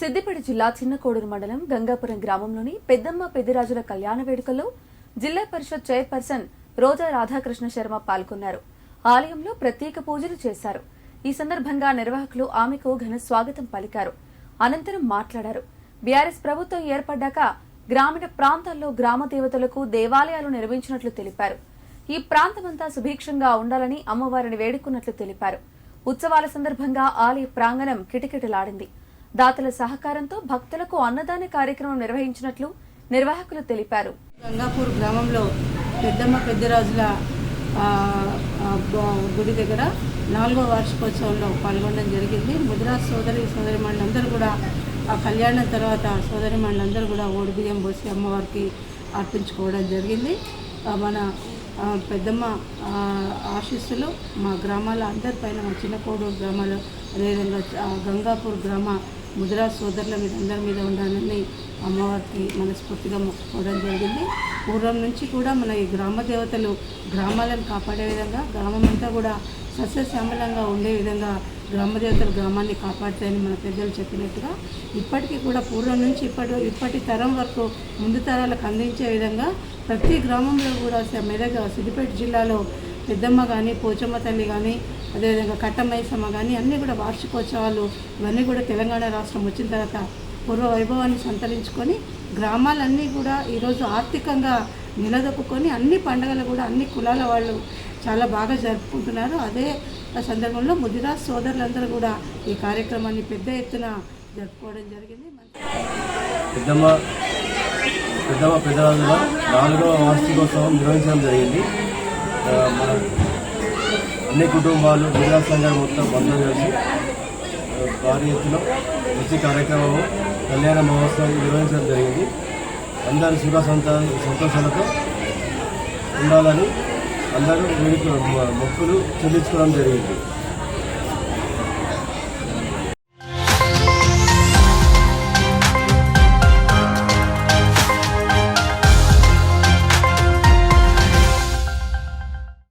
సిద్దిపేట జిల్లా చిన్నకోడూరు మండలం గంగాపురం గ్రామంలోని పెద్దమ్మ పెద్దిరాజుల కళ్యాణ వేడుకల్లో జిల్లా పరిషత్ చైర్పర్సన్ రోజా రాధాకృష్ణ శర్మ పాల్గొన్నారు. ఆలయంలో ప్రత్యేక పూజలు చేశారు. ఈ సందర్భంగా నిర్వాహకులు ఆమెకు ఘన స్వాగతం పలికారు. అనంతరం మాట్లాడారు. బీఆర్ఎస్ ప్రభుత్వం ఏర్పడ్డాక గ్రామీణ ప్రాంతాల్లో గ్రామ దేవతలకు దేవాలయాలు నిర్మించినట్లు తెలిపారు. ఈ ప్రాంతమంతా సుభిక్షంగా ఉండాలని అమ్మవారిని వేడుకున్నట్లు తెలిపారు. ఉత్సవాల సందర్భంగా ఆలయ ప్రాంగణం కిటకిటలాడింది. దాతల సహకారంతో భక్తులకు అన్నదాన కార్యక్రమం నిర్వహించినట్లు నిర్వాహకులు తెలిపారు. గంగాపూర్ గ్రామంలో పెద్దమ్మ పెద్దరాజుల గుడి దగ్గర నాలుగో వార్షికోత్సవంలో పాల్గొనడం జరిగింది. ముద్రా సోదరి సోదరి అందరూ కూడా ఆ కళ్యాణం తర్వాత సోదరి అందరూ కూడా ఓడి బియ్యం పోసి అమ్మవారికి అర్పించుకోవడం జరిగింది. మన పెద్దమ్మ ఆశీస్సులు మా గ్రామాల అందరిపైన మా చిన్నకోడూరు గ్రామాలు అదేవిధంగా గంగాపూర్ గ్రామ ముద్రా సోదరుల మీద అందరి మీద ఉండాలని అమ్మవారికి మనస్ఫూర్తిగా మొక్కుకోవడం జరిగింది. పూర్వం నుంచి కూడా మన ఈ గ్రామ దేవతలు గ్రామాలను కాపాడే విధంగా గ్రామం అంతా కూడా సస్యశ్యామలంగా ఉండే విధంగా గ్రామ దేవతలు గ్రామాన్ని కాపాడుతాయని మన పెద్దలు చెప్పినట్టుగా ఇప్పటికీ కూడా పూర్వం నుంచి ఇప్పటి ఇప్పటి తరం వరకు ముందు తరాలకు అందించే విధంగా ప్రతి గ్రామంలో కూడా స- మెదక్ సిద్దిపేట జిల్లాలో పెద్దమ్మ కానీ పోచమ్మ తల్లి కానీ అదేవిధంగా కట్టమైసమ్మ కానీ అన్నీ కూడా వార్షికోత్సవాలు ఇవన్నీ కూడా తెలంగాణ రాష్ట్రం వచ్చిన తర్వాత పూర్వ వైభవాన్ని సంతరించుకొని గ్రామాలన్నీ కూడా ఈరోజు ఆర్థికంగా నిలదొక్కుని అన్ని పండుగలు కూడా అన్ని కులాల వాళ్ళు చాలా బాగా జరుపుకుంటున్నారు. అదే సందర్భంలో ముదిరా సోదరులందరూ కూడా ఈ కార్యక్రమాన్ని పెద్ద ఎత్తున జరుపుకోవడం జరిగింది. పెద్దమ్మ పెద్దమ్మ పెద్దరాజుల నాలుగవ వార్షికోత్సవం నిర్వహించడం జరిగింది. అన్ని కుటుంబాలు మహిళా సంఘాలు మొత్తం బంధం చేసి భారీ ఎత్తులో మంచి కార్యక్రమము కళ్యాణ మహోత్సవం నిర్వహించడం జరిగింది. అందరూ సుఖ సంత సంతోషాలతో ఉండాలని అందరూ వేడుక మొక్కులు చెల్లించుకోవడం జరిగింది.